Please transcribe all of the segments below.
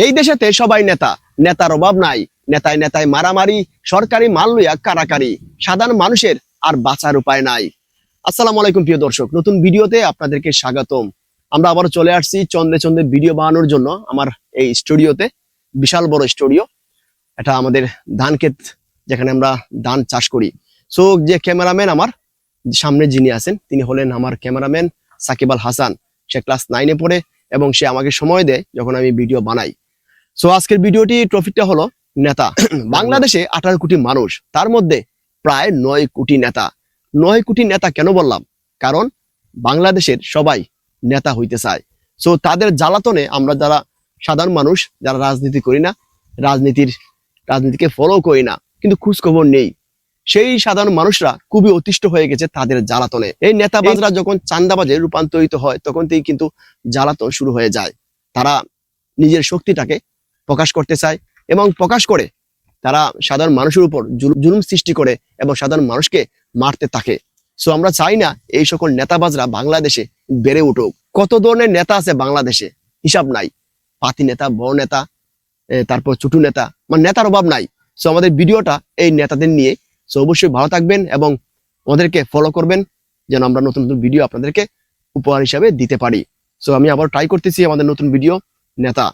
এই দেশেতে সবাই নেতা। নেতার অভাব নাই। নেতায় নেতায় মারামারি, সরকারি মাল লইয়া কারাকারি, সাধারণ মানুষের আর বাঁচার উপায় নাই। আসসালামু আলাইকুম প্রিয় দর্শক, নতুন ভিডিওতে আপনাদেরকে স্বাগতম। আমরা আবার চলে আসছি চন্দ্রে চন্দ্রে ভিডিও বানানোর জন্য আমার এই স্টুডিওতে, বিশাল বড় স্টুডিও। এটা আমাদের ধান ক্ষেত, যেখানে আমরা ধান চাষ করি। সো যে ক্যামেরাম্যান আমার, সামনে যিনি আছেন, তিনি হলেন আমার ক্যামেরাম্যান সাকিব আল হাসান। সে ক্লাস নাইনে পড়ে এবং সে আমাকে সময় দেয় যখন আমি ভিডিও বানাই। সো আজকের ভিডিওটি টপিকটা হলো নেতা। বাংলাদেশে আঠারো কোটি মানুষ তার মধ্যে প্রায় নয় কোটি নেতা। নয় কোটি নেতা কেন বললাম? কারণ বাংলাদেশের সবাই নেতা হইতে চায়। সো তাদের জ্বালাতনে আমরা যারা সাধারণ মানুষ যারা রাজনীতি করি না রাজনীতির রাজনীতিকে ফলো করি না কিন্তু খোঁজখবর নেই। সেই সাধারণ মানুষরা খুবই অতিষ্ঠ হয়ে গেছে তাদের জ্বালাতনে। এই নেতাবাজরা যখন চান্দাবাজে রূপান্তরিত হয় তখন থেকে কিন্তু জ্বালাতন শুরু হয়ে যায়। তারা নিজের শক্তিটাকে প্রকাশ করতে চায় এবং প্রকাশ করে তারা সাধারণ মানুষের উপর জুলুম সৃষ্টি করে এবং সাধারণ মানুষকে মারতে থাকে। সো আমরা চাই না এই সকল নেতাবাজরা বাংলাদেশে বেড়ে উঠুক। কত ধরনের নেতা আছে বাংলাদেশে? হিসাব নাই। পাতি নেতা, বড় নেতা তারপর ছোট নেতা মানে নেতার অভাব নাই। সো আমাদের ভিডিওটা এই নেতাদের নিয়ে। সো অবশ্যই ভালো থাকবেন এবং ওদেরকে ফলো করবেন যেন আমরা নতুন নতুন ভিডিও আপনাদেরকে উপহার হিসাবে দিতে পারি। সো আমি আবার ট্রাই করতেছি আমাদের নতুন ভিডিও নেতা।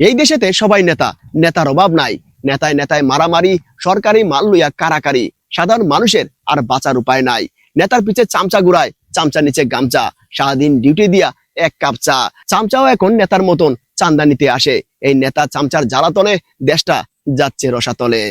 এই দেশেতে সবাই নেতা, নেতার অভাব নাই। নেতায় নেতায় মারামারি, সরকারি মাল লইয়া কারাকারি, সাধারণ মানুষের আর বাঁচার উপায় নাই। নেতার পিছে চামচা ঘুরায় চামচা নিচে গামচা, সারাদিন ডিউটি দিয়া এক কাপ চা। চামচাও এখন নেতার মতন চান্দা নিতে আসে। এই নেতা চামচার জ্বালাতনে দেশটা যাচ্ছে রসাতলে।